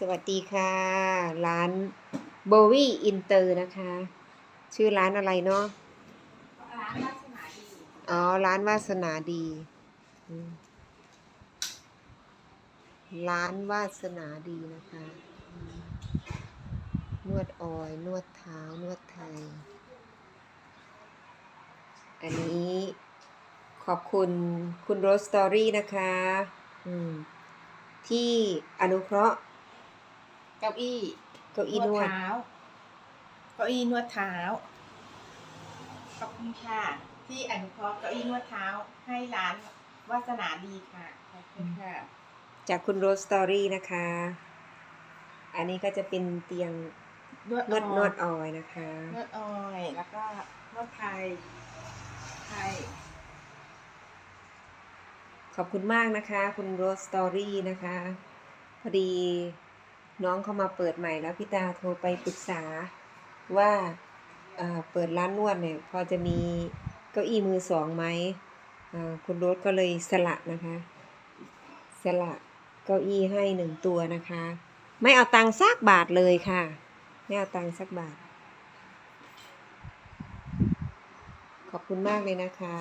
สวัสดีค่ะ ร้านโบวี่อินเตอร์นะคะ ชื่อร้านอะไรเนาะร้านวาสนาดี อ๋อ ร้านวาสนาดีอืมร้านวาสนาดีนะคะอืมนวดออย นวดเท้า นวดไทย อันนี้ขอบคุณคุณโรสตอรี่นะคะ อืมที่อนุเคราะห์ เก้าอี้เก้าอี้นวดเท้าเก้าอี้นวดเท้าขอบคุณค่ะ ที่อนุเคราะห์เก้าอี้นวดเท้าให้ร้านวาสนาดีค่ะขอบคุณค่ะ จากคุณโรสตอรี่นะคะ อันนี้ก็จะเป็นเตียงนวดนวดอนวอดออยนะคะนวดออยแล้วก็นวดไทยไทยขอบคุณมากนะคะ คุณโรสตอรี่นะคะ พอดี น้องเขามาเปิดใหม่แล้วพี่ตาโทรไปปรึกษาว่าเอ่อเปิดร้านนวดเนี่ยพอจะมีเก้าอี้มือสองไหมอ่าคุณโรสก็เลยสละนะคะ สละเก้าอี้ให้หนึ่งตัวนะคะ ไม่เอาตังค์สักบาทเลยค่ะ ไม่เอาตังค์สักบาท ขอบคุณมากเลยนะคะ